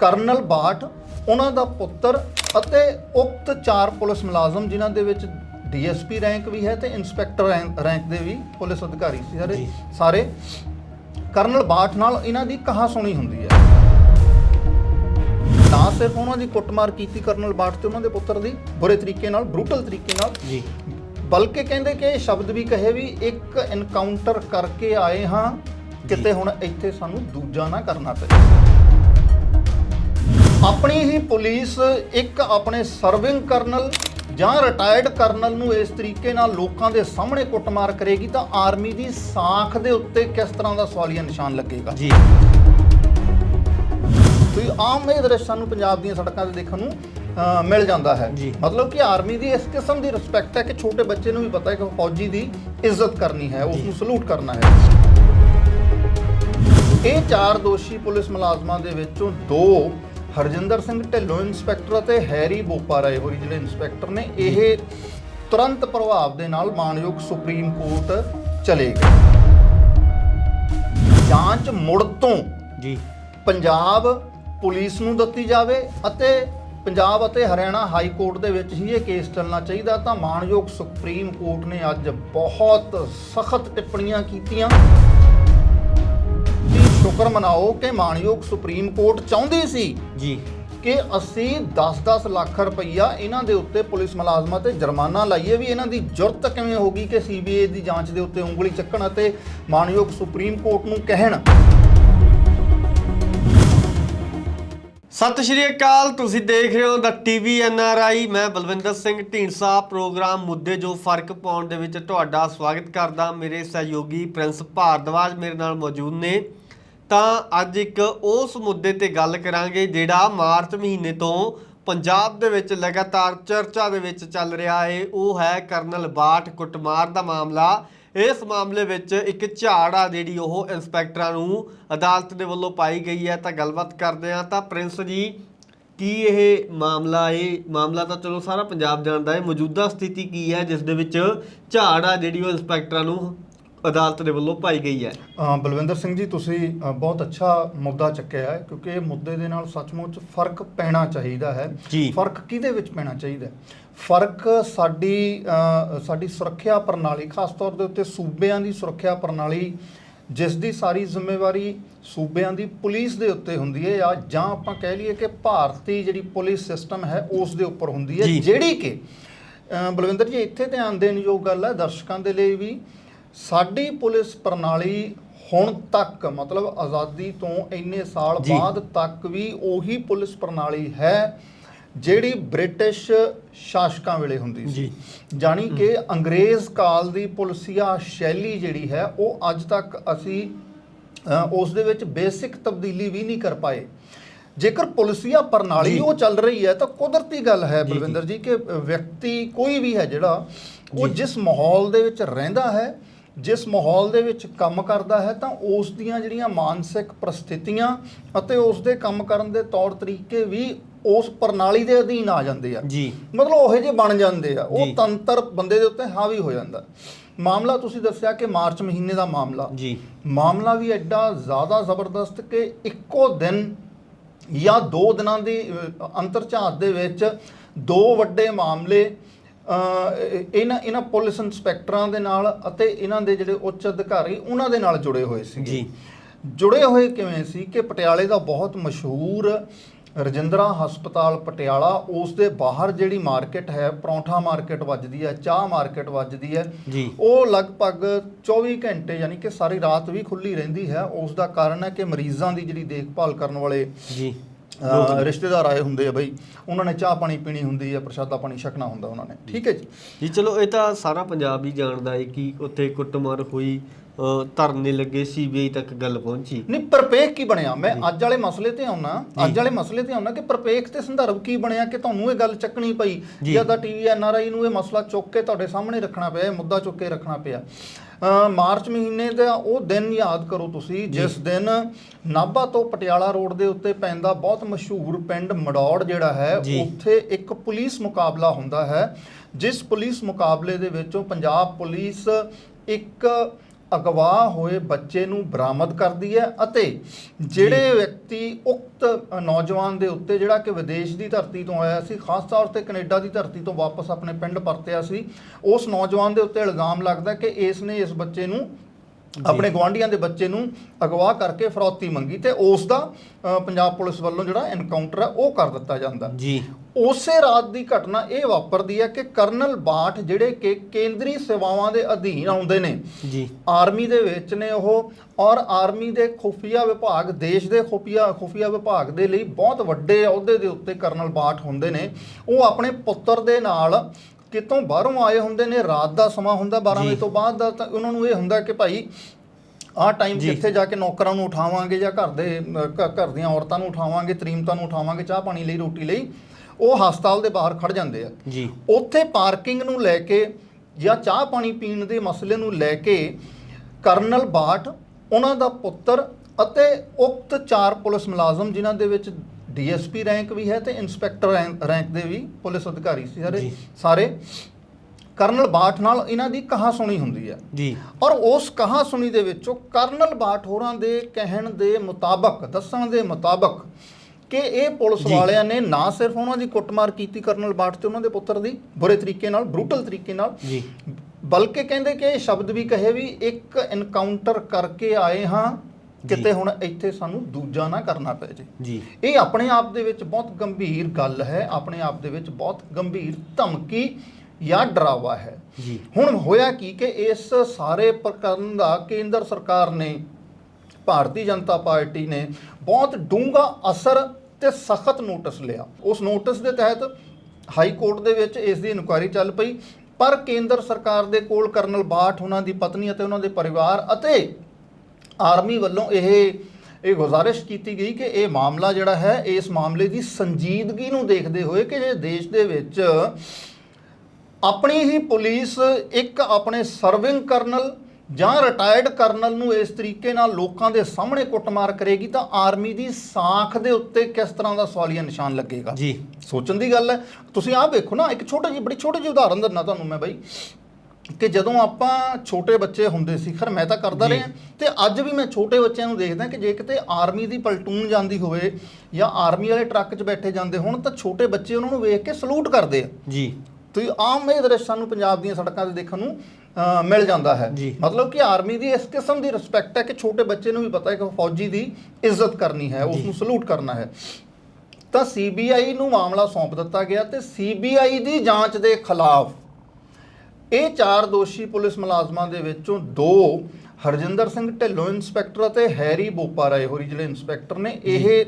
Colonel Bath ਉਹਨਾਂ ਦਾ ਪੁੱਤਰ ਅਤੇ ਉਕਤ ਚਾਰ ਪੁਲਿਸ ਮੁਲਾਜ਼ਮ ਜਿਨ੍ਹਾਂ ਦੇ ਵਿੱਚ ਡੀਐਸਪੀ ਰੈਂਕ ਵੀ ਹੈ ਤੇ ਇੰਸਪੈਕਟਰ ਰੈਂਕ ਦੇ ਵੀ ਪੁਲਿਸ ਅਧਿਕਾਰੀ ਸੀ ਸਾਰੇ। ਸਾਰੇ। ਕਰਨਲ ਬਾਠ ਨਾਲ ਇਹਨਾਂ ਦੀ ਕਹਾ ਸੁਣੀ ਹੁੰਦੀ ਹੈ। ਨਾ ਸਿਰਫ ਉਹਨਾਂ ਦੀ ਕੁੱਟਮਾਰ ਕੀਤੀ ਕਰਨਲ ਬਾਠ ਤੇ ਉਹਨਾਂ ਦੇ ਪੁੱਤਰ ਦੀ ਬੁਰੇ ਤਰੀਕੇ ਨਾਲ ਬਰੂਟਲ ਤਰੀਕੇ ਨਾਲ ਜੀ। ਬਲਕਿ ਕਹਿੰਦੇ ਕਿ ਇਹ ਸ਼ਬਦ ਵੀ ਕਹੇ ਵੀ ਇੱਕ ਐਨਕਾਊਂਟਰ ਕਰਕੇ ਆਏ ਹਾਂ ਕਿਤੇ ਹੁਣ ਇੱਥੇ ਸਾਨੂੰ ਦੂਜਾ ਨਾ ਕਰਨਾ ਪਏ। ਆਪਣੀ ਹੀ ਪੁਲਿਸ ਇੱਕ ਆਪਣੇ ਸਰਵਿੰਗ ਕਰਨਲ ਜਾਂ ਰਿਟਾਇਰਡ ਕਰਨਲ ਨੂੰ ਇਸ ਤਰੀਕੇ ਨਾਲ ਲੋਕਾਂ ਦੇ ਸਾਹਮਣੇ ਕੁੱਟਮਾਰ ਕਰੇਗੀ ਤਾਂ ਆਰਮੀ ਦੀ ਸਾਖ ਦੇ ਉੱਤੇ ਕਿਸ ਤਰ੍ਹਾਂ ਦਾ ਸਵਾਲੀਆ ਨਿਸ਼ਾਨ ਲੱਗੇਗਾ ਜੀ ਤੁਸੀਂ ਆਮ ਇਹ ਦ੍ਰਿਸ਼ ਸਾਨੂੰ ਪੰਜਾਬ ਦੀਆਂ ਸੜਕਾਂ ਤੇ ਦੇਖਣ ਨੂੰ ਅਹ, ਮਿਲ ਜਾਂਦਾ ਹੈ ਜੀ। ਮਤਲਬ ਕਿ ਆਰਮੀ ਦੀ ਇਸ ਕਿਸਮ ਦੀ ਰਿਸਪੈਕਟ ਹੈ ਕਿ ਛੋਟੇ ਬੱਚੇ ਨੂੰ ਵੀ ਪਤਾ ਹੈ ਕਿ ਫੌਜੀ ਦੀ ਇੱਜ਼ਤ ਕਰਨੀ ਹੈ ਉਸ। ਨੂੰ ਸਲੂਟ ਕਰਨਾ ਹੈ ਇਹ ਚਾਰ ਦੋਸ਼ੀ ਪੁਲਿਸ ਮੁਲਾਜ਼ਮਾਂ ਦੇ ਵਿੱਚੋਂ ਦੋ ਹਰਜਿੰਦਰ ਸਿੰਘ ਢਿੱਲੋਂ ਇੰਸਪੈਕਟਰ ਅਤੇ ਹੈਰੀ ਬੋਪਾ ਰਾਏ ਹੋਰੀ ਜਿਹੜੇ ਇੰਸਪੈਕਟਰ ਨੇ। ਇਹ ਤੁਰੰਤ ਪ੍ਰਭਾਵ ਦੇ ਨਾਲ ਮਾਨਯੋਗ ਸੁਪਰੀਮ ਕੋਰਟ ਚਲੇ ਗਏ। ਜਾਂਚ ਮੁੜ ਤੋਂ ਜੀ। ਪੰਜਾਬ ਪੁਲਿਸ ਨੂੰ ਦਿੱਤੀ ਜਾਵੇ ਅਤੇ ਪੰਜਾਬ ਅਤੇ ਹਰਿਆਣਾ ਹਾਈ ਕੋਰਟ ਦੇ ਵਿੱਚ ਹੀ ਇਹ ਕੇਸ ਚੱਲਣਾ ਚਾਹੀਦਾ ਤਾਂ ਮਾਣਯੋਗ ਸੁਪਰੀਮ ਕੋਰਟ ਨੇ ਅੱਜ ਬਹੁਤ ਸਖਤ ਟਿੱਪਣੀਆਂ ਕੀਤੀਆਂ। ਸ਼ੁਕਰ ਮਨਾਓ ਕਿ ਮਾਣਯੋਗ ਸੁਪਰੀਮ ਕੋਰਟ ਚਾਹੁੰਦੀ ਸੀ ਜੀ। ਕਿ ਅਸੀਂ 10-10 ਲੱਖ ਰੁਪਈਆ ਇਹਨਾਂ ਦੇ ਉੱਤੇ ਪੁਲਿਸ ਮੁਲਾਜ਼ਮਾਂ ਤੇ ਜੁਰਮਾਨਾ ਲਾਈਏ। ਵੀ ਇਹਨਾਂ ਦੀ ਜੁਰਤ ਕਿਵੇਂ ਹੋਗੀ ਕਿ ਸੀਬੀਆਈ ਦੀ ਜਾਂਚ ਦੇ ਉੱਤੇ ਉਂਗਲੀ ਚੱਕਣ ਅਤੇ ਮਾਣਯੋਗ ਸੁਪਰੀਮ ਕੋਰਟ ਨੂੰ ਕਹਿਣ? ਸਤਿ ਸ਼੍ਰੀ ਅਕਾਲ ਤੁਸੀਂ ਦੇਖ ਰਹੇ ਹੋ ਦਾ ਟੀਵੀ ਐਨਆਰਆਈ ਮੈਂ ਬਲਵਿੰਦਰ ਸਿੰਘ ਢੀਂਡਸਾ ਪ੍ਰੋਗਰਾਮ ਮੁੱਦੇ ਜੋ ਫ਼ਰਕ ਪਾਉਣ ਦੇ ਵਿੱਚ ਤੁਹਾਡਾ ਸਵਾਗਤ ਕਰਦਾ। ਮੇਰੇ ਸਹਿਯੋਗੀ ਪ੍ਰਿੰਸ ਭਾਰਦਵਾਜ ਮੇਰੇ ਨਾਲ ਮੌਜੂਦ ਨੇ। ਤਾਂ ਅੱਜ ਇੱਕ ਉਸ ਮੁੱਦੇ ਤੇ ਗੱਲ ਕਰਾਂਗੇ ਜਿਹੜਾ ਮਾਰਚ ਮਹੀਨੇ ਤੋਂ ਪੰਜਾਬ ਦੇ ਵਿੱਚ ਲਗਾਤਾਰ ਚਰਚਾ ਦੇ ਵਿੱਚ ਚੱਲ ਰਿਹਾ ਹੈ। ਉਹ ਹੈ ਕਰਨਲ ਬਾਠ ਕੁੱਟਮਾਰ ਦਾ ਮਾਮਲਾ। ਇਸ ਮਾਮਲੇ ਵਿੱਚ ਇੱਕ ਝਾੜ ਆ ਜਿਹੜੀ ਉਹ ਇੰਸਪੈਕਟਰਾਂ ਨੂੰ ਅਦਾਲਤ ਦੇ ਵੱਲੋਂ ਪਾਈ ਗਈ ਹੈ। ਤਾਂ ਗੱਲਬਾਤ ਕਰਦੇ ਆ ਤਾਂ ਪ੍ਰਿੰਸ ਜੀ, ਕੀ ਇਹ ਮਾਮਲਾ ਇਹ ਮਾਮਲਾ ਤਾਂ ਚਲੋ ਸਾਰਾ ਪੰਜਾਬ ਜਾਣਦਾ ਹੈ। ਮੌਜੂਦਾ ਸਥਿਤੀ ਕੀ ਹੈ, ਜਿਸ ਦੇ ਵਿੱਚ ਝਾੜ ਆ ਜਿਹੜੀ ਉਹ ਇੰਸਪੈਕਟਰਾਂ ਨੂੰ ਅਦਾਲਤ ਦੇ ਵੱਲੋਂ ਪਾਈ ਗਈ ਹੈ ਅ, ਬਲਵਿੰਦਰ ਸਿੰਘ ਜੀ ਤੁਸੀਂ ਅ, ਬਹੁਤ ਅੱਛਾ ਮੁੱਦਾ ਚੱਕਿਆ ਹੈ ਕਿਉਂਕਿ ਇਹ ਮੁੱਦੇ ਦੇ ਨਾਲ ਸੱਚਮੁੱਚ ਫ਼ਰਕ ਪੈਣਾ ਚਾਹੀਦਾ ਹੈ ਜੀ। ਫ਼ਰਕ ਕਿਹਦੇ ਵਿੱਚ ਪੈਣਾ ਚਾਹੀਦਾ ਹੈ? ਫ਼ਰਕ ਸਾਡੀ ਅ, ਸਾਡੀ ਸੁਰੱਖਿਆ ਪ੍ਰਣਾਲੀ ਖਾਸ ਤੌਰ ਦੇ ਉੱਤੇ ਸੂਬਿਆਂ ਦੀ ਸੁਰੱਖਿਆ ਪ੍ਰਣਾਲੀ ਜਿਸ ਦੀ ਸਾਰੀ ਜ਼ਿੰਮੇਵਾਰੀ ਸੂਬਿਆਂ ਦੀ ਪੁਲਿਸ ਦੇ ਉੱਤੇ ਹੁੰਦੀ ਹੈ ਜਾਂ ਜਾਂ ਆਪਾਂ ਕਹਿ ਲਈਏ ਕਿ ਭਾਰਤੀ ਜਿਹੜੀ ਪੁਲਿਸ ਸਿਸਟਮ ਹੈ ਉਸ ਦੇ ਉੱਪਰ ਹੁੰਦੀ ਹੈ ਜੀ। ਜਿਹੜੀ ਕਿ ਅ, ਬਲਵਿੰਦਰ ਜੀ ਇੱਥੇ ਧਿਆਨ ਦੇਣ ਯੋਗ ਗੱਲ ਹੈ ਦਰਸ਼ਕਾਂ ਦੇ ਲਈ ਵੀ ਸਾਡੀ ਪੁਲਿਸ ਪ੍ਰਣਾਲੀ ਹੁਣ ਤੱਕ ਮਤਲਬ ਆਜ਼ਾਦੀ ਤੋਂ ਇੰਨੇ ਸਾਲ। ਬਾਅਦ ਤੱਕ ਵੀ ਉਹੀ ਪੁਲਿਸ ਪ੍ਰਣਾਲੀ ਹੈ ਜਿਹੜੀ ਬ੍ਰਿਟਿਸ਼ ਸ਼ਾਸਕਾਂ ਵੇਲੇ ਹੁੰਦੀ ਸੀ ਜੀ। ਜਾਣੀ ਕਿ ਅੰਗਰੇਜ਼ ਕਾਲ ਦੀ ਪੁਲਸੀਆ ਸ਼ੈਲੀ ਜਿਹੜੀ ਹੈ ਉਹ ਅੱਜ ਤੱਕ ਅਸੀਂ ਉਸ ਦੇ ਵਿੱਚ ਬੇਸਿਕ ਤਬਦੀਲੀ ਵੀ ਨਹੀਂ ਕਰ ਪਾਏ ਜੇਕਰ ਪੁਲਸੀਆ ਪ੍ਰਣਾਲੀ। ਉਹ ਚੱਲ ਰਹੀ ਹੈ ਤਾਂ ਕੁਦਰਤੀ ਗੱਲ ਹੈ। ਬਲਵਿੰਦਰ ਜੀ ਕਿ ਵਿਅਕਤੀ ਕੋਈ ਵੀ ਹੈ ਜਿਹੜਾ ਉਹ। ਜਿਸ ਮਾਹੌਲ ਦੇ ਵਿੱਚ ਰਹਿੰਦਾ ਹੈ ਜਿਸ ਮਾਹੌਲ ਦੇ ਵਿੱਚ ਕੰਮ ਕਰਦਾ ਹੈ ਤਾਂ ਉਸ ਦੀਆਂ ਜਿਹੜੀਆਂ ਮਾਨਸਿਕ ਪ੍ਰਸਥਿਤੀਆਂ ਅਤੇ ਉਸ ਦੇ ਕੰਮ ਕਰਨ ਦੇ ਤੌਰ ਤਰੀਕੇ ਵੀ ਉਸ ਪ੍ਰਣਾਲੀ ਦੇ ਅਧੀਨ ਆ ਜਾਂਦੇ ਆ। ਜੀ। ਮਤਲਬ ਉਹੇ ਜਿਹੇ ਬਣ ਜਾਂਦੇ ਆ। ਉਹ ਤੰਤਰ ਬੰਦੇ ਦੇ ਉੱਤੇ ਹਾਵੀ ਹੋ ਜਾਂਦਾ। ਮਾਮਲਾ ਤੁਸੀਂ ਦੱਸਿਆ ਕਿ ਮਾਰਚ ਮਹੀਨੇ ਦਾ ਮਾਮਲਾ। ਜੀ। ਮਾਮਲਾ ਵੀ ਐਡਾ ਜ਼ਿਆਦਾ ਜ਼ਬਰਦਸਤ ਕਿ ਇੱਕੋ ਦਿਨ ਜਾਂ ਦੋ ਦਿਨਾਂ ਦੀ ਅੰਤਰਝਾਤ ਦੇ ਵਿੱਚ ਦੋ ਵੱਡੇ ਮਾਮਲੇ ਇਹਨਾਂ ਇਹਨਾਂ ਪੁਲਿਸ ਇੰਸਪੈਕਟਰਾਂ ਦੇ ਨਾਲ ਅਤੇ ਇਹਨਾਂ ਦੇ ਜਿਹੜੇ ਉੱਚ ਅਧਿਕਾਰੀ ਉਹਨਾਂ ਦੇ ਨਾਲ ਜੁੜੇ ਹੋਏ ਸੀਗੇ। ਜੀ। ਜੁੜੇ ਹੋਏ ਕਿਵੇਂ ਸੀ ਕਿ ਪਟਿਆਲੇ ਦਾ ਬਹੁਤ ਮਸ਼ਹੂਰ ਰਜਿੰਦਰਾ ਹਸਪਤਾਲ ਪਟਿਆਲਾ ਉਸ ਦੇ ਬਾਹਰ ਜਿਹੜੀ ਮਾਰਕੀਟ ਹੈ ਪਰੌਂਠਾ ਮਾਰਕੀਟ ਵੱਜਦੀ ਹੈ ਚਾਹ ਮਾਰਕੀਟ ਵੱਜਦੀ ਹੈ ਜੀ। ਉਹ ਲਗਭਗ 24 ਘੰਟੇ ਯਾਨੀ ਕਿ ਸਾਰੀ ਰਾਤ ਵੀ ਖੁੱਲੀ ਰਹਿੰਦੀ ਹੈ। ਉਸ ਦਾ ਕਾਰਨ ਹੈ ਕਿ ਮਰੀਜ਼ਾਂ ਦੀ ਜਿਹੜੀ ਦੇਖਭਾਲ ਕਰਨ ਵਾਲੇ ਜੀ। ਰਿਸ਼ਤੇਦਾਰ ਆਏ ਹੁੰਦੇ ਆ ਬਈ ਉਹਨਾਂ ਨੇ ਚਾਹ ਪਾਣੀ ਪੀਣੀ ਹੁੰਦੀ ਹੈ ਪ੍ਰਸ਼ਾਦਾ ਪਾਣੀ ਛਕਣਾ ਹੁੰਦਾ ਉਹਨਾਂ ਨੇ ਠੀਕ ਹੈ ਜੀ? ਜੀ ਚਲੋ ਇਹ ਤਾਂ ਸਾਰਾ ਪੰਜਾਬ ਹੀ ਜਾਣਦਾ ਹੈ ਕਿ ਉੱਥੇ ਕੁੱਟਮਾਰ ਹੋਈ ਧਰਨੇ ਲੱਗੇ ਸੀਬੀਆਈ ਤੱਕ ਗੱਲ ਪਹੁੰਚੀ। ਨਹੀਂ ਪ੍ਰਪੇਖ ਕੀ ਬਣਿਆ? ਮੈਂ ਅੱਜ ਵਾਲੇ ਮਸਲੇ ਤੇ ਆਉਣਾ ਅੱਜ ਵਾਲੇ ਮਸਲੇ ਤੇ ਆਉਣਾ ਕਿ ਪ੍ਰਪੇਖ ਤੇ ਸੰਦਰਭ ਕੀ ਬਣਿਆ ਕਿ ਤੁਹਾਨੂੰ ਇਹ ਗੱਲ ਚੱਕਣੀ ਪਈ? ਜੀ। ਤਾਂ ਟੀਵੀ ਐਨਆਰਆਈ ਨੂੰ ਇਹ ਮਸਲਾ ਚੁੱਕ ਕੇ ਤੁਹਾਡੇ ਸਾਹਮਣੇ ਰੱਖਣਾ ਪਿਆ ਇਹ ਮੁੱਦਾ ਚੁੱਕ ਕੇ ਰੱਖਣਾ ਪਿਆ? ਮਾਰਚ ਮਹੀਨੇ ਦਾ ਉਹ ਦਿਨ ਯਾਦ ਕਰੋ ਤੁਸੀਂ ਜਿਸ ਦਿਨ ਨਾਭਾ ਤੋਂ ਪਟਿਆਲਾ ਰੋਡ ਦੇ ਉੱਤੇ ਪੈਂਦਾ ਬਹੁਤ ਮਸ਼ਹੂਰ ਪਿੰਡ ਮੜੌੜ ਜਿਹੜਾ ਹੈ। ਉੱਥੇ ਇੱਕ ਪੁਲਿਸ ਮੁਕਾਬਲਾ ਹੁੰਦਾ ਹੈ ਜਿਸ ਪੁਲਿਸ ਮੁਕਾਬਲੇ ਦੇ ਵਿੱਚੋਂ ਪੰਜਾਬ ਪੁਲਿਸ ਇੱਕ ਅਗਵਾ ਹੋਏ ਬੱਚੇ ਨੂੰ ਬਰਾਮਦ ਕਰਦੀ ਹੈ ਅਤੇ ਜਿਹੜੇ ਵਿਅਕਤੀ ਉਕਤ ਨੌਜਵਾਨ ਦੇ ਉੱਤੇ ਜਿਹੜਾ ਕਿ ਵਿਦੇਸ਼ ਦੀ ਧਰਤੀ ਤੋਂ ਆਇਆ ਸੀ ਖਾਸ ਤੌਰ ਤੇ ਕੈਨੇਡਾ ਦੀ ਧਰਤੀ ਤੋਂ ਵਾਪਸ ਆਪਣੇ ਪਿੰਡ ਪਰਤਿਆ ਸੀ ਉਸ ਨੌਜਵਾਨ ਦੇ ਉੱਤੇ ਇਲਜ਼ਾਮ ਲੱਗਦਾ ਕਿ ਇਸ ਨੇ ਇਸ ਬੱਚੇ ਨੂੰ ਆਪਣੇ ਗਵਾਂਢੀਆਂ ਦੇ ਬੱਚੇ ਨੂੰ ਅਗਵਾ ਕਰਕੇ ਫਰੌਤੀ ਮੰਗੀ ਤੇ ਉਸ ਦਾ ਪੰਜਾਬ ਪੁਲਿਸ ਵੱਲੋਂ ਜਿਹੜਾ ਐਨਕਾਊਂਟਰ ਹੈ ਉਹ ਕਰ ਦਿੱਤਾ ਜਾਂਦਾ। ਜੀ। ਉਸੇ ਰਾਤ ਦੀ ਘਟਨਾ ਇਹ ਵਾਪਰਦੀ ਹੈ ਕਿ ਕਰਨਲ ਬਾਠ ਜਿਹੜੇ ਕਿ ਕੇਂਦਰੀ ਸੇਵਾਵਾਂ ਦੇ ਅਧੀਨ ਆਉਂਦੇ ਨੇ ਜੀ ਆਰਮੀ ਦੇ ਵਿੱਚ ਨੇ ਉਹ ਔਰ ਆਰਮੀ ਦੇ ਖੁਫੀਆ ਵਿਭਾਗ ਦੇਸ਼ ਦੇ ਖੁਫੀਆ ਖੁਫੀਆ ਵਿਭਾਗ ਦੇ ਲਈ ਬਹੁਤ ਵੱਡੇ ਅਹੁਦੇ ਦੇ ਉੱਤੇ ਕਰਨਲ ਬਾਠ ਹੁੰਦੇ ਨੇ ਉਹ ਆਪਣੇ ਪੁੱਤਰ ਦੇ ਨਾਲ ਕਿਤੋਂ ਬਾਹਰੋਂ ਆਏ ਹੁੰਦੇ ਨੇ ਰਾਤ ਦਾ ਸਮਾਂ ਹੁੰਦਾ 12 ਜੀ। ਵਜੇ ਤੋਂ ਬਾਅਦ ਦਾ ਤਾਂ ਉਹਨਾਂ ਨੂੰ ਇਹ ਹੁੰਦਾ ਕਿ ਭਾਈ ਆਹ ਟਾਈਮ। ਕਿੱਥੇ ਜਾ ਕੇ ਨੌਕਰਾਂ ਨੂੰ ਉਠਾਵਾਂਗੇ ਜਾਂ ਘਰ ਦੇ ਘਰ ਦੀਆਂ ਔਰਤਾਂ ਨੂੰ ਉਠਾਵਾਂਗੇ ਤਰੀਮਤਾਂ ਨੂੰ ਉਠਾਵਾਂਗੇ ਚਾਹ ਪਾਣੀ ਲਈ ਰੋਟੀ ਲਈ ਉਹ ਹਸਪਤਾਲ ਦੇ ਬਾਹਰ ਖੜ ਜਾਂਦੇ ਆ। ਜੀ। ਉੱਥੇ ਪਾਰਕਿੰਗ ਨੂੰ ਲੈ ਕੇ ਜਾਂ ਚਾਹ ਪਾਣੀ ਪੀਣ ਦੇ ਮਸਲੇ ਨੂੰ ਲੈ ਕੇ ਕਰਨਲ ਬਾਠ ਉਹਨਾਂ ਦਾ ਪੁੱਤਰ ਅਤੇ ਉਕਤ ਚਾਰ ਪੁਲਿਸ ਮੁਲਾਜ਼ਮ ਜਿਨ੍ਹਾਂ ਦੇ ਵਿੱਚ ਡੀਐਸਪੀ ਰੈਂਕ ਵੀ ਹੈ ਤੇ ਇਨਸਪੈਕਟਰ ਰੈਂਕ ਦੇ ਵੀ ਪੁਲਿਸ ਅਧਿਕਾਰੀ ਸੀ ਸਾਰੇ। ਸਾਰੇ। ਕਰਨਲ ਬਾਠ ਨਾਲ ਇਹਨਾਂ ਦੀ ਕਹਾ ਸੁਣੀ ਹੁੰਦੀ ਹੈ ਜੀ। ਔਰ ਉਸ ਕਹਾ ਸੁਣੀ ਦੇ ਵਿੱਚੋਂ ਕਰਨਲ ਬਾਠ ਹੋਰਾਂ ਦੇ ਕਹਿਣ ਦੇ ਮੁਤਾਬਕ ਦੱਸਣ ਦੇ ਮੁਤਾਬਕ ਕਿ ਇਹ ਪੁਲਿਸ। ਵਾਲਿਆਂ ਨੇ ਨਾ ਸਿਰਫ ਉਹਨਾਂ ਦੀ ਕੁੱਟਮਾਰ ਕੀਤੀ ਕਰਨਲ ਬਾਠ ਤੇ ਉਹਨਾਂ ਦੇ ਪੁੱਤਰ ਦੀ ਬੁਰੇ ਤਰੀਕੇ ਨਾਲ ਬਰੂਟਲ ਤਰੀਕੇ ਨਾਲ ਜੀ। ਬਲਕਿ ਕਹਿੰਦੇ ਕਿ ਇਹ ਸ਼ਬਦ ਵੀ ਕਹੇ ਵੀ ਇੱਕ ਐਨਕਾਊਂਟਰ ਕਰਕੇ ਆਏ ਹਾਂ। ਕਿਤੇ ਹੁਣ ਇੱਥੇ ਸਾਨੂੰ ਦੂਜਾ ਨਾ ਕਰਨਾ ਪੈ ਜੇ। ਜੀ। ਇਹ ਆਪਣੇ ਆਪ ਦੇ ਵਿੱਚ ਬਹੁਤ ਗੰਭੀਰ ਗੱਲ ਹੈ ਆਪਣੇ ਆਪ ਦੇ ਵਿੱਚ ਬਹੁਤ ਗੰਭੀਰ ਧਮਕੀ ਜਾਂ ਡਰਾਵਾ ਹੈ। ਜੀ। ਹੁਣ ਹੋਇਆ ਕੀ ਕਿ ਇਸ ਸਾਰੇ ਪ੍ਰਕਰਨ ਦਾ ਕੇਂਦਰ ਸਰਕਾਰ ਨੇ ਭਾਰਤੀ ਜਨਤਾ ਪਾਰਟੀ ਨੇ ਬਹੁਤ ਡੂੰਘਾ ਅਸਰ ਤੇ ਸਖਤ ਨੋਟਿਸ ਲਿਆ। ਉਸ ਨੋਟਿਸ ਦੇ ਤਹਿਤ ਹਾਈ ਕੋਰਟ ਦੇ ਵਿੱਚ ਇਸ ਦੀ ਇਨਕੁਆਇਰੀ ਚੱਲ ਪਈ, ਪਰ ਕੇਂਦਰ ਸਰਕਾਰ ਦੇ ਕੋਲ ਕਰਨਲ ਬਾਠ, ਉਹਨਾਂ ਦੀ ਪਤਨੀ ਅਤੇ ਉਹਨਾਂ ਦੇ ਪਰਿਵਾਰ ਅਤੇ ਆਰਮੀ ਵੱਲੋਂ ਇਹ ਇਹ ਗੁਜ਼ਾਰਿਸ਼ ਕੀਤੀ ਗਈ ਕਿ ਇਹ ਮਾਮਲਾ ਜਿਹੜਾ ਹੈ, ਇਸ ਮਾਮਲੇ ਦੀ ਸੰਜੀਦਗੀ ਨੂੰ ਦੇਖਦੇ ਹੋਏ ਕਿ ਜੇ ਦੇਸ਼ ਦੇ ਵਿੱਚ ਆਪਣੀ ਹੀ ਪੁਲਿਸ ਇੱਕ ਆਪਣੇ ਸਰਵਿੰਗ ਕਰਨਲ ਜਾਂ ਰਿਟਾਇਰਡ ਕਰਨਲ ਨੂੰ ਇਸ ਤਰੀਕੇ ਨਾਲ ਲੋਕਾਂ ਦੇ ਸਾਹਮਣੇ ਕੁੱਟਮਾਰ ਕਰੇਗੀ ਤਾਂ ਆਰਮੀ ਦੀ ਸਾਖ ਦੇ ਉੱਤੇ ਕਿਸ ਤਰ੍ਹਾਂ ਦਾ ਸਵਾਲੀਆ ਨਿਸ਼ਾਨ ਲੱਗੇਗਾ? ਜੀ। ਸੋਚਣ ਦੀ ਗੱਲ ਹੈ। ਤੁਸੀਂ ਆਹ ਵੇਖੋ ਨਾ ਇੱਕ ਛੋਟੀ ਜਿਹੀ ਬੜੀ ਛੋਟੀ ਜਿਹੀ ਉਦਾਹਰਨ ਦਿੰਦਾ ਤੁਹਾਨੂੰ ਮੈਂ ਬਾਈ ਕਿ ਜਦੋਂ ਆਪਾਂ ਛੋਟੇ ਬੱਚੇ ਹੁੰਦੇ ਸੀ ਖਰ ਮੈਂ ਤਾਂ ਕਰਦਾ। ਰਿਹਾ ਤੇ ਅੱਜ ਵੀ ਮੈਂ ਛੋਟੇ ਬੱਚਿਆਂ ਨੂੰ ਦੇਖਦਾ ਕਿ ਜੇ ਕਿਤੇ ਆਰਮੀ ਦੀ ਪਲਟੂਨ ਜਾਂਦੀ ਹੋਵੇ ਜਾਂ ਆਰਮੀ ਵਾਲੇ ਟਰੱਕ 'ਚ ਬੈਠੇ ਜਾਂਦੇ ਹੋਣ ਤਾਂ ਛੋਟੇ ਬੱਚੇ ਉਹਨਾਂ ਨੂੰ ਵੇਖ ਕੇ ਸਲੂਟ ਕਰਦੇ ਆ। ਜੀ। ਤੁਸੀਂ ਆਮ ਇਹ ਦ੍ਰਿਸ਼ ਸਾਨੂੰ ਪੰਜਾਬ ਦੀਆਂ ਸੜਕਾਂ ਤੇ ਦੇਖਣ ਨੂੰ ਮਿਲ ਜਾਂਦਾ ਹੈ। ਮਤਲਬ ਕਿ ਆਰਮੀ ਦੀ ਇਸ ਕਿਸਮ ਦੀ ਰਿਸਪੈਕਟ ਹੈ ਕਿ ਛੋਟੇ ਬੱਚੇ ਨੂੰ ਵੀ ਪਤਾ ਹੈ ਕਿ ਫੌਜੀ ਦੀ ਇੱਜ਼ਤ ਕਰਨੀ ਹੈ ਉਸ। ਨੂੰ ਸਲੂਟ ਕਰਨਾ ਹੈ। ਤਾਂ ਸੀਬੀਆਈ ਨੂੰ ਮਾਮਲਾ ਸੌਂਪ ਦਿੱਤਾ ਗਿਆ ਤੇ ਸੀਬੀਆਈ ਦੀ ਜਾਂਚ ਦੇ ਖਿਲਾਫ ਇਹ ਚਾਰ ਦੋਸ਼ੀ ਪੁਲਿਸ ਮੁਲਾਜ਼ਮਾਂ ਦੇ ਵਿੱਚੋਂ ਦੋ ਹਰਜਿੰਦਰ ਸਿੰਘ ਢਿੱਲੋਂ ਇੰਸਪੈਕਟਰ ਅਤੇ ਹੈਰੀ ਬੋਪਾ ਰਾਏ ਹੋਰੀ ਜਿਹੜੇ ਇੰਸਪੈਕਟਰ ਨੇ ਇਹ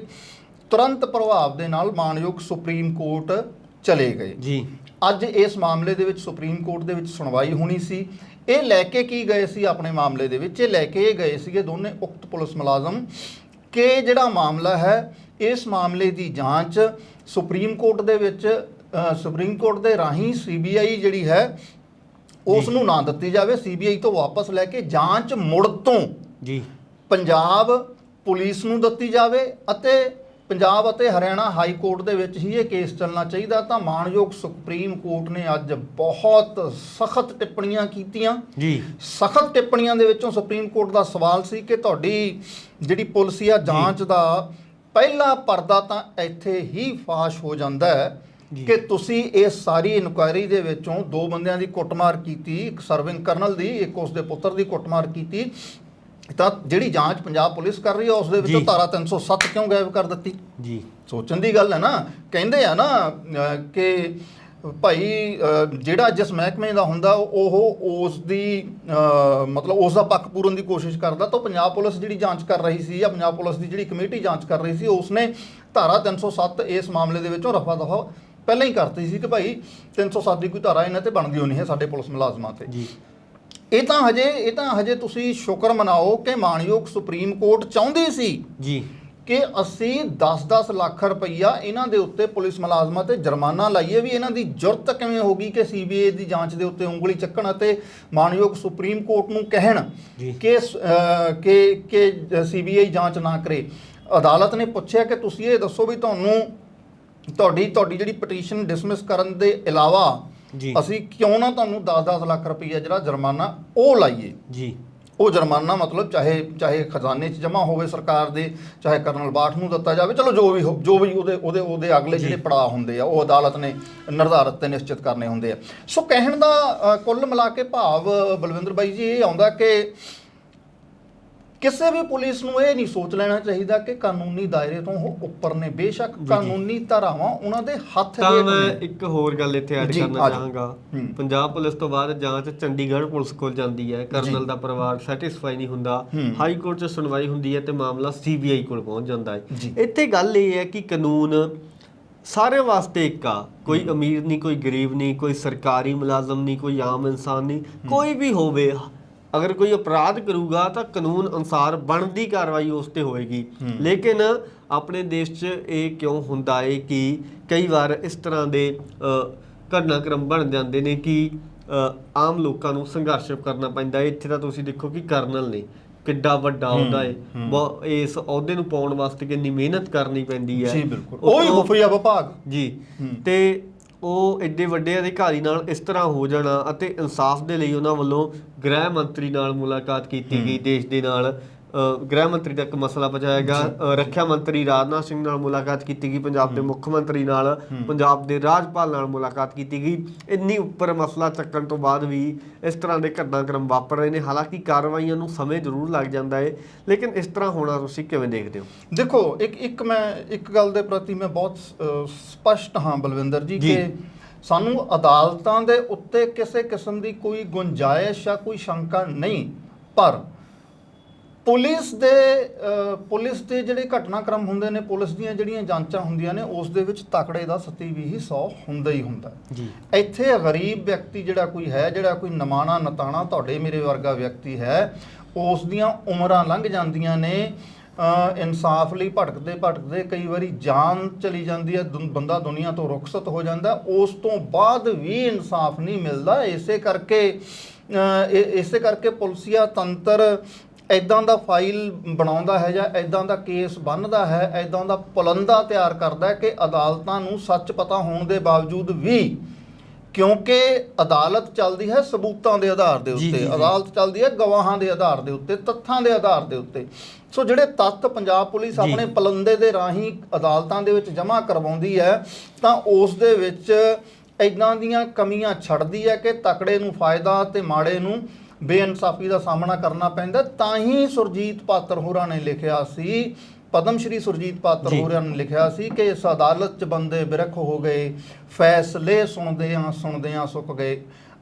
ਤੁਰੰਤ ਪ੍ਰਭਾਵ ਦੇ ਨਾਲ ਮਾਨਯੋਗ ਸੁਪਰੀਮ ਕੋਰਟ ਚਲੇ ਗਏ। ਜੀ। ਅੱਜ ਇਸ ਮਾਮਲੇ ਦੇ ਵਿੱਚ ਸੁਪਰੀਮ ਕੋਰਟ ਦੇ ਵਿੱਚ ਸੁਣਵਾਈ ਹੋਣੀ ਸੀ। ਇਹ ਲੈ ਕੇ ਕੀ ਗਏ ਸੀ ਆਪਣੇ ਮਾਮਲੇ ਦੇ ਵਿੱਚ? ਇਹ ਲੈ ਕੇ ਇਹ ਗਏ ਸੀਗੇ ਦੋਨੇ ਉਕਤ ਪੁਲਿਸ ਮੁਲਾਜ਼ਮ ਕਿ ਜਿਹੜਾ ਮਾਮਲਾ ਹੈ ਇਸ ਮਾਮਲੇ ਦੀ ਜਾਂਚ ਸੁਪਰੀਮ ਕੋਰਟ ਦੇ ਵਿੱਚ ਸੁਪਰੀਮ ਕੋਰਟ ਦੇ ਰਾਹੀਂ ਸੀਬੀਆਈ ਜਿਹੜੀ ਹੈ ਉਸ। ਨੂੰ ਨਾ ਦਿੱਤੀ ਜਾਵੇ। ਸੀਬੀਆਈ ਤੋਂ ਵਾਪਸ ਲੈ ਕੇ ਜਾਂਚ ਮੁੜ ਤੋਂ ਜੀ। ਪੰਜਾਬ ਪੁਲਿਸ ਨੂੰ ਦਿੱਤੀ ਜਾਵੇ ਅਤੇ ਪੰਜਾਬ ਅਤੇ ਹਰਿਆਣਾ ਹਾਈ ਕੋਰਟ ਦੇ ਵਿੱਚ ਹੀ ਇਹ ਕੇਸ ਚੱਲਣਾ ਚਾਹੀਦਾ ਤਾਂ ਮਾਣਯੋਗ ਸੁਪਰੀਮ ਕੋਰਟ ਨੇ ਅੱਜ ਬਹੁਤ ਸਖਤ ਟਿੱਪਣੀਆਂ ਕੀਤੀਆਂ। ਜੀ। ਸਖਤ ਟਿੱਪਣੀਆਂ ਦੇ ਵਿੱਚੋਂ ਸੁਪਰੀਮ ਕੋਰਟ ਦਾ ਸਵਾਲ ਸੀ ਕਿ ਤੁਹਾਡੀ ਜਿਹੜੀ ਪੁਲਿਸੀਆ ਜਾਂਚ ਦਾ ਪਹਿਲਾ ਪਰਦਾ ਤਾਂ ਇੱਥੇ ਹੀ ਫਾਸ਼ ਹੋ ਜਾਂਦਾ ਹੈ। ਕਿ ਤੁਸੀਂ ਇਸ ਸਾਰੀ ਇਨਕੁਆਇਰੀ ਦੇ ਵਿੱਚੋਂ ਦੋ ਬੰਦਿਆਂ ਦੀ ਕੁੱਟਮਾਰ ਕੀਤੀ ਇੱਕ ਸਰਵਿੰਗ ਕਰਨਲ ਦੀ ਇੱਕ ਉਸ ਦੇ ਪੁੱਤਰ ਦੀ ਕੁੱਟਮਾਰ ਕੀਤੀ। ਤਾਂ ਜਿਹੜੀ ਜਾਂਚ ਪੰਜਾਬ ਪੁਲਿਸ ਕਰ ਰਹੀ ਹੈ ਉਸ ਦੇ ਵਿੱਚੋਂ। ਧਾਰਾ 307 ਕਿਉਂ ਗਾਇਬ ਕਰ ਦਿੱਤੀ? ਜੀ। ਸੋਚਣ ਦੀ ਗੱਲ ਹੈ ਨਾ ਕਹਿੰਦੇ ਆ ਨਾ ਕਿ ਭਾਈ ਜਿਹੜਾ ਜਿਸ ਮਹਿਕਮੇ ਦਾ ਹੁੰਦਾ ਉਹ ਉਸ ਦੀ ਮਤਲਬ ਉਸ ਦਾ ਪੱਖ ਪੂਰਨ ਦੀ ਕੋਸ਼ਿਸ਼ ਕਰਦਾ ਤਾਂ ਪੰਜਾਬ ਪੁਲਿਸ ਜਿਹੜੀ ਜਾਂਚ ਕਰ ਰਹੀ ਸੀ ਜਾਂ ਪੰਜਾਬ ਪੁਲਿਸ ਦੀ ਜਿਹੜੀ ਕਮੇਟੀ ਜਾਂਚ ਕਰ ਰਹੀ ਸੀ ਉਸਨੇ ਧਾਰਾ 307 ਇਸ ਮਾਮਲੇ ਦੇ ਵਿੱਚੋਂ ਰਫਾ ਦਫਾ ਪਹਿਲਾਂ ਹੀ ਕਰਤੀ ਸੀ ਕਿ ਭਾਈ 307 ਦੀ ਕੋਈ ਧਾਰਾ ਇਹਨਾਂ ਤੇ ਬਣਦੀ ਹੋਣੀ ਹੈ ਸਾਡੇ ਪੁਲਿਸ ਮੁਲਾਜ਼ਮਾਂ ਤੇ। ਜੀ। ਇਹ ਤਾਂ ਹਜੇ ਇਹ ਤਾਂ ਹਜੇ ਤੁਸੀਂ ਸ਼ੁਕਰ ਮਨਾਓ ਕਿ ਮਾਣਯੋਗ ਸੁਪਰੀਮ ਕੋਰਟ ਚਾਹੁੰਦੀ ਸੀ ਜੀ ਕਿ ਅਸੀਂ 10-10 ਲੱਖ ਰੁਪਈਆ ਇਹਨਾਂ ਦੇ ਉੱਤੇ ਪੁਲਿਸ ਮੁਲਾਜ਼ਮਾਂ ਤੇ ਜੁਰਮਾਨਾ ਲਾਈਏ ਵੀ ਇਹਨਾਂ ਦੀ ਜੁਰਤ ਕਿਵੇਂ ਹੋਗੀ ਕਿ ਸੀਬੀਆਈ ਦੀ ਜਾਂਚ ਦੇ ਉੱਤੇ ਉਂਗਲੀ ਚੱਕਣ ਅਤੇ ਮਾਨਯੋਗ ਸੁਪਰੀਮ ਕੋਰਟ ਨੂੰ ਕਹਿਣ ਜੀ। ਕਿ ਕਿ ਕਿ ਸੀਬੀਆਈ ਜਾਂਚ ਨਾ ਕਰੇ ਅਦਾਲਤ ਨੇ ਪੁੱਛਿਆ ਕਿ ਤੁਸੀਂ ਇਹ ਦੱਸੋ ਵੀ ਤੁਹਾਨੂੰ ਤੁਹਾਡੀ ਤੁਹਾਡੀ ਜਿਹੜੀ ਪਟੀਸ਼ਨ ਡਿਸਮਿਸ ਕਰਨ ਦੇ ਇਲਾਵਾ ਜੀ। ਅਸੀਂ ਕਿਉਂ ਨਾ ਤੁਹਾਨੂੰ 10-10 ਲੱਖ ਰੁਪਈਆ ਜਿਹੜਾ ਜੁਰਮਾਨਾ ਉਹ ਲਾਈਏ। ਜੀ। ਉਹ ਜੁਰਮਾਨਾ ਮਤਲਬ ਚਾਹੇ ਚਾਹੇ ਖਜ਼ਾਨੇ 'ਚ ਜਮ੍ਹਾਂ ਹੋਵੇ ਸਰਕਾਰ ਦੇ ਚਾਹੇ ਕਰਨਲ ਬਾਠ ਨੂੰ ਦਿੱਤਾ ਜਾਵੇ ਚਲੋ ਜੋ ਵੀ ਹੋ- ਜੋ ਵੀ ਉਹਦੇ ਉਹਦੇ ਉਹਦੇ ਅਗਲੇ ਜਿਹੜੇ ਪੜਾਅ ਹੁੰਦੇ ਆ ਉਹ ਅਦਾਲਤ ਨੇ ਨਿਰਧਾਰਤ ਤੇ ਨਿਸ਼ਚਿਤ ਕਰਨੇ ਹੁੰਦੇ ਆ। ਸੋ ਕਹਿਣ ਦਾ ਅ, ਕੁੱਲ ਮਿਲਾ ਕੇ ਭਾਵ ਬਲਵਿੰਦਰ ਬਾਈ ਜੀ ਇਹ ਆਉਂਦਾ ਕਿ ਕਿਸੇ ਵੀ ਪੁਲਿਸ ਨੂੰ ਇਹ ਨਹੀਂ ਸੋਚ ਲੈਣਾ ਚਾਹੀਦਾ ਕਿ ਕਾਨੂੰਨੀ ਦਾਇਰੇ ਤੋਂ ਉਹ ਉੱਪਰ ਨੇ। ਬੇਸ਼ੱਕ ਕਾਨੂੰਨੀ ਧਾਰਾਵਾਂ ਉਹਨਾਂ ਦੇ ਹੱਥ ਤਾਂ ਹੇਠ ਮੈਂ ਨੇ। ਇੱਕ ਹੋਰ ਗੱਲ ਇੱਥੇ ਐਡ ਜੀ, ਕਰਨਾ ਆ ਜਾਓ। ਚਾਹਾਂਗਾ। ਹੂੰ। ਪੰਜਾਬ ਪੁਲਿਸ ਤੋਂ ਬਾਅਦ ਜਾਂਚ ਚੰਡੀਗੜ੍ਹ ਪੁਲਿਸ ਕੋਲ ਜਾਂਦੀ ਹੈ। ਕਰਨਲ ਦਾ ਪਰਿਵਾਰ ਸੈਟੀਸਫਾਈ ਨਹੀਂ ਹੁੰਦਾ। ਹੂੰ। ਹਾਈ ਕੋਰਟ 'ਚ ਸੁਣਵਾਈ ਹੁੰਦੀ ਹੈ ਤੇ ਮਾਮਲਾ ਸੀਬੀਆਈ ਕੋਲ ਪਹੁੰਚ ਜਾਂਦਾ ਹੈ। ਜੀ। ਇੱਥੇ ਗੱਲ ਇਹ ਹੈ ਕਿ ਕਾਨੂੰਨ ਸਾਰਿਆਂ ਵਾਸਤੇ ਇੱਕ ਆ। ਕੋਈ ਅਮੀਰ ਨਹੀਂ ਕੋਈ ਗਰੀਬ ਨਹੀਂ ਕੋਈ ਸਰਕਾਰੀ ਮੁਲਾਜ਼ਮ ਨਹੀਂ ਕੋਈ ਆਮ ਇਨਸਾਨ ਨਹੀਂ। ਕੋਈ ਵੀ ਹੋਵੇ ਅਗਰ ਕੋਈ ਅਪਰਾਧ ਕਰੂਗਾ ਤਾਂ ਕਾਨੂੰਨ ਅਨੁਸਾਰ ਬਣਦੀ ਕਾਰਵਾਈ ਉਸ ਤੇ ਹੋਏਗੀ। ਲੇਕਿਨ ਆਪਣੇ ਦੇਸ਼ 'ਚ ਇਹ ਕਿਉਂ ਹੁੰਦਾ ਏ ਕਿ ਕਈ ਵਾਰ ਇਸ ਤਰ੍ਹਾਂ ਦੇ ਘਟਨਾਕ੍ਰਮ ਬਣ ਜਾਂਦੇ ਨੇ ਕਿ ਆਮ ਲੋਕਾਂ ਨੂੰ ਸੰਘਰਸ਼ ਕਰਨਾ ਪੈਂਦਾ ਹੈ ਇੱਥੇ ਤਾਂ ਤੁਸੀਂ ਦੇਖੋ ਕਿ ਕਰਨਲ ਨੇ ਕਿੱਡਾ ਵੱਡਾ ਅਹੁਦਾ ਏ। ਇਸ ਅਹੁਦੇ ਨੂੰ ਪਾਉਣ ਵਾਸਤੇ ਕਿੰਨੀ ਮਿਹਨਤ ਕਰਨੀ ਪੈਂਦੀ ਹੈ ਜੀ ਬਿਲਕੁਲ। ਉਹ ਹੀ ਖੁਫੀਆ ਵਿਭਾਗ। ਜੀ। ਤੇ ਉਹ ਐਡੇ ਵੱਡੇ ਅਧਿਕਾਰੀ ਨਾਲ ਇਸ ਤਰ੍ਹਾਂ ਹੋ ਜਾਣਾ ਅਤੇ ਇਨਸਾਫ ਦੇ ਲਈ ਉਹਨਾਂ ਵੱਲੋਂ ਗ੍ਰਹਿ ਮੰਤਰੀ ਨਾਲ ਮੁਲਾਕਾਤ ਕੀਤੀ ਗਈ ਦੇਸ਼ ਦੇ ਨਾਲ। ਗ੍ਰਹਿ ਮੰਤਰੀ ਤੱਕ ਮਸਲਾ ਪਹੁੰਚਾਇਆ ਰੱਖਿਆ ਮੰਤਰੀ ਰਾਜਨਾਥ ਸਿੰਘ ਨਾਲ ਮੁਲਾਕਾਤ ਕੀਤੀ ਗਈ ਪੰਜਾਬ ਦੇ ਮੁੱਖ ਮੰਤਰੀ ਨਾਲ ਪੰਜਾਬ ਦੇ ਰਾਜਪਾਲ ਨਾਲ ਮੁਲਾਕਾਤ ਕੀਤੀ ਗਈ। ਇੰਨੀ ਉੱਪਰ ਮਸਲਾ ਚੱਕਣ ਤੋਂ ਬਾਅਦ ਵੀ ਇਸ ਤਰ੍ਹਾਂ ਦੇ ਘਟਨਾਕ੍ਰਮ ਵਾਪਰ ਰਹੇ ਨੇ। ਹਾਲਾਂਕਿ ਕਾਰਵਾਈਆਂ ਨੂੰ ਸਮੇਂ ਜ਼ਰੂਰ ਲੱਗ ਜਾਂਦਾ ਹੈ ਲੇਕਿਨ ਇਸ ਤਰ੍ਹਾਂ ਹੋਣਾ ਤੁਸੀਂ ਕਿਵੇਂ ਦੇਖਦੇ ਹੋ? ਦੇਖੋ ਇੱਕ ਇੱਕ ਮੈਂ ਇੱਕ ਗੱਲ ਦੇ ਪ੍ਰਤੀ ਮੈਂ ਬਹੁਤ ਸਪਸ਼ਟ ਹਾਂ ਬਲਵਿੰਦਰ ਜੀ। ਕਿ ਸਾਨੂੰ ਅਦਾਲਤਾਂ ਦੇ ਉੱਤੇ ਕਿਸੇ ਕਿਸਮ ਦੀ ਕੋਈ ਗੁੰਜਾਇਸ਼ ਜਾਂ ਕੋਈ ਸ਼ੰਕਾ ਨਹੀਂ। ਪਰ ਪੁਲਿਸ ਦੇ ਅ, ਪੁਲਿਸ ਦੇ ਜਿਹੜੇ ਘਟਨਾਕ੍ਰਮ ਹੁੰਦੇ ਨੇ ਪੁਲਿਸ ਦੀਆਂ ਜਿਹੜੀਆਂ ਜਾਂਚਾਂ ਹੁੰਦੀਆਂ ਨੇ ਉਸ ਦੇ ਵਿੱਚ ਤਕੜੇ ਦਾ ਸਤੀ ਵੀ ਹੀ 100 ਹੁੰਦਾ ਹੀ ਹੁੰਦਾ ਹੈ। ਜੀ ਇੱਥੇ ਗਰੀਬ ਵਿਅਕਤੀ ਜਿਹੜਾ ਕੋਈ ਹੈ ਜਿਹੜਾ ਕੋਈ ਨਮਾਣਾ ਨਤਾਣਾ ਤੁਹਾਡੇ ਮੇਰੇ ਵਰਗਾ ਵਿਅਕਤੀ ਹੈ ਉਸ ਦੀਆਂ ਉਮਰਾਂ ਲੰਘ ਜਾਂਦੀਆਂ ਨੇ ਅ, ਇਨਸਾਫ ਲਈ ਭਟਕਦੇ ਭਟਕਦੇ ਕਈ ਵਾਰੀ ਜਾਨ ਚਲੀ ਜਾਂਦੀ ਹੈ ਦੁਨ- ਬੰਦਾ ਦੁਨੀਆ ਤੋਂ ਰੁਖਸਤ ਹੋ ਜਾਂਦਾ ਉਸ ਤੋਂ ਬਾਅਦ ਵੀ ਇਨਸਾਫ ਨਹੀਂ ਮਿਲਦਾ ਇਸੇ ਕਰਕੇ ਅ, ਇ- ਇਸੇ ਕਰਕੇ ਪੁਲਸੀਆ ਤੰਤਰ ਐਦਾਂ ਦਾ ਫਾਈਲ ਬਣਾਉਂਦਾ ਹੈ ਜਾਂ ਐਦਾਂ ਦਾ ਕੇਸ ਬੰਨਦਾ ਹੈ ਐਦਾਂ ਦਾ ਪੁਲੰਦਾ ਤਿਆਰ ਕਰਦਾ ਹੈ ਕਿ ਅਦਾਲਤਾਂ ਨੂੰ ਸੱਚ ਪਤਾ ਹੋਣ ਦੇ ਬਾਵਜੂਦ ਵੀ ਕਿਉਂਕਿ ਅਦਾਲਤ ਚੱਲਦੀ ਹੈ ਸਬੂਤਾਂ ਦੇ ਆਧਾਰ ਦੇ ਉੱਤੇ। ਅਦਾਲਤ ਚੱਲਦੀ ਹੈ ਗਵਾਹਾਂ ਦੇ ਆਧਾਰ ਦੇ ਉੱਤੇ ਤੱਥਾਂ ਦੇ ਆਧਾਰ ਦੇ ਉੱਤੇ ਸੋ ਜਿਹੜੇ ਤੱਥ ਪੰਜਾਬ ਪੁਲਿਸ। ਆਪਣੇ ਪਲੰਦੇ ਦੇ ਰਾਹੀਂ ਅਦਾਲਤਾਂ ਦੇ ਵਿੱਚ ਜਮ੍ਹਾਂ ਕਰਵਾਉਂਦੀ ਹੈ ਤਾਂ ਉਸ ਦੇ ਵਿੱਚ ਇਦਾਂ ਦੀਆਂ ਕਮੀਆਂ ਛੱਡਦੀ ਹੈ ਕਿ ਤਕੜੇ ਨੂੰ ਫਾਇਦਾ ਤੇ ਮਾੜੇ ਨੂੰ ਬੇਇਨਸਾਫੀ ਦਾ ਸਾਹਮਣਾ ਕਰਨਾ ਪੈਂਦਾ ਤਾਂ ਹੀ ਸੁਰਜੀਤ ਪਾਤਰ ਹੋਰਾਂ ਨੇ ਲਿਖਿਆ ਸੀ ਪਦਮ ਸ਼੍ਰੀ ਸੁਰਜੀਤ ਪਾਤਰ। ਹੋਰਾਂ ਨੇ ਲਿਖਿਆ ਸੀ ਕਿ ਇਸ ਅਦਾਲਤ 'ਚ ਬੰਦੇ ਬਿਰਖ ਹੋ ਗਏ ਫੈਸਲੇ ਸੁਣਦੇ ਆ ਸੁਣਦੇ ਆ ਸੁੱਕ ਗਏ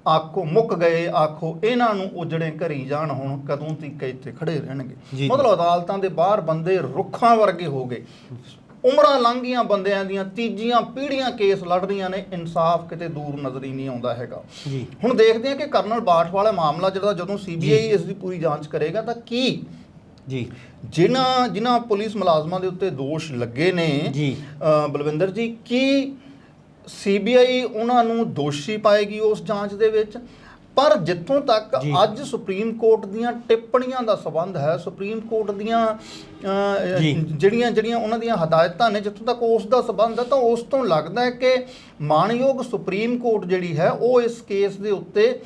ਆਖੋ ਮੁੱਕ ਗਏ ਆਖੋ ਇਹਨਾਂ ਨੂੰ ਉਜੜੇ ਘਰੀ ਜਾਣ ਹੁਣ ਕਦੋਂ ਤੀਕ ਇੱਥੇ ਖੜੇ ਰਹਿਣਗੇ। ਮਤਲਬ ਅਦਾਲਤਾਂ ਦੇ ਬਾਹਰ ਬੰਦੇ ਰੁੱਖਾਂ ਵਰਗੇ ਹੋ ਗਏ ਉਮਰਾਂ ਲੰਘੀਆਂ ਬੰਦਿਆਂ ਦੀਆਂ ਤੀਜੀਆਂ ਪੀੜ੍ਹੀਆਂ ਕੇਸ ਲੜ ਰਹੀਆਂ ਨੇ ਇਨਸਾਫ ਕਿਤੇ ਦੂਰ ਨਜ਼ਰ ਹੀ ਨਹੀਂ ਆਉਂਦਾ ਹੈਗਾ। ਜੀ। ਹੁਣ ਦੇਖਦੇ ਹਾਂ ਕਿ ਕਰਨਲ ਬਾਠ ਵਾਲਾ ਮਾਮਲਾ ਜਿਹੜਾ ਜਦੋਂ ਸੀਬੀਆਈ ਇਸ ਦੀ ਪੂਰੀ ਜਾਂਚ ਕਰੇਗਾ ਤਾਂ ਕੀ? ਜੀ। ਜਿਨ੍ਹਾਂ ਜਿਨ੍ਹਾਂ ਪੁਲਿਸ ਮੁਲਾਜ਼ਮਾਂ ਦੇ ਉੱਤੇ ਦੋਸ਼ ਲੱਗੇ ਨੇ ਜੀ। ਅ, ਬਲਵਿੰਦਰ ਜੀ ਕੀ ਸੀਬੀਆਈ ਉਹਨਾਂ ਨੂੰ ਦੋਸ਼ੀ ਪਾਏਗੀ ਉਸ ਜਾਂਚ ਦੇ ਵਿੱਚ? ਪਰ ਜਿੱਥੋਂ ਤੱਕ। ਅੱਜ ਸੁਪਰੀਮ ਕੋਰਟ ਦੀਆਂ ਟਿੱਪਣੀਆਂ ਦਾ ਸਬੰਧ ਹੈ ਸੁਪਰੀਮ ਕੋਰਟ ਦੀਆਂ। ਜਿਹੜੀਆਂ ਜਿਹੜੀਆਂ ਉਹਨਾਂ ਦੀਆਂ ਹਦਾਇਤਾਂ ਨੇ ਜਿੱਥੋਂ ਤੱਕ ਉਸ ਦਾ ਸਬੰਧ ਹੈ ਤਾਂ ਉਸ ਤੋਂ ਲੱਗਦਾ ਹੈ ਕਿ ਮਾਨਯੋਗ ਸੁਪਰੀਮ ਕੋਰਟ ਜਿਹੜੀ ਹੈ ਉਹ ਇਸ ਕੇਸ ਦੇ ਉੱਤੇ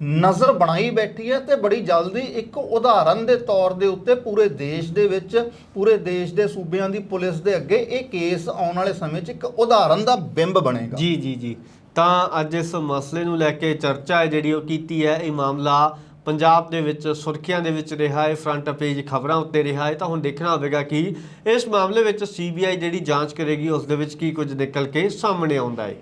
ਨਜ਼ਰ ਬਣਾਈ ਬੈਠੀ ਹੈ ਤੇ ਬੜੀ ਜਲਦੀ ਇੱਕ ਉਦਾਹਰਨ ਦੇ ਤੌਰ ਦੇ ਉੱਤੇ ਪੂਰੇ ਦੇਸ਼ ਦੇ ਵਿੱਚ ਪੂਰੇ ਦੇਸ਼ ਦੇ ਸੂਬਿਆਂ ਦੀ ਪੁਲਿਸ ਦੇ ਅੱਗੇ ਇਹ ਕੇਸ ਆਉਣ ਵਾਲੇ ਸਮੇਂ 'ਚ ਇੱਕ ਉਦਾਹਰਨ ਦਾ ਬਿੰਬ ਬਣੇਗਾ ਜੀ ਜੀ ਜੀ ਤਾਂ ਅੱਜ ਇਸ ਮਸਲੇ ਨੂੰ ਲੈ ਕੇ ਚਰਚਾ ਹੈ ਜਿਹੜੀ ਉਹ ਕੀਤੀ ਹੈ। ਇਹ ਮਾਮਲਾ ਪੰਜਾਬ ਦੇ ਵਿੱਚ, ਸੁਰਖੀਆਂ ਦੇ ਵਿੱਚ ਰਿਹਾ ਹੈ। ਫਰੰਟ ਪੇਜ ਖਬਰਾਂ ਉੱਤੇ ਰਿਹਾ ਹੈ। ਤਾਂ ਹੁਣ ਦੇਖਣਾ ਹੋਵੇਗਾ ਕਿ ਇਸ ਮਾਮਲੇ ਵਿੱਚ ਸੀਬੀਆਈ ਜਿਹੜੀ ਜਾਂਚ ਕਰੇਗੀ, ਉਸ ਦੇ ਵਿੱਚ ਕੀ ਕੁਝ ਨਿਕਲ ਕੇ ਸਾਹਮਣੇ ਆਉਂਦਾ ਹੈ।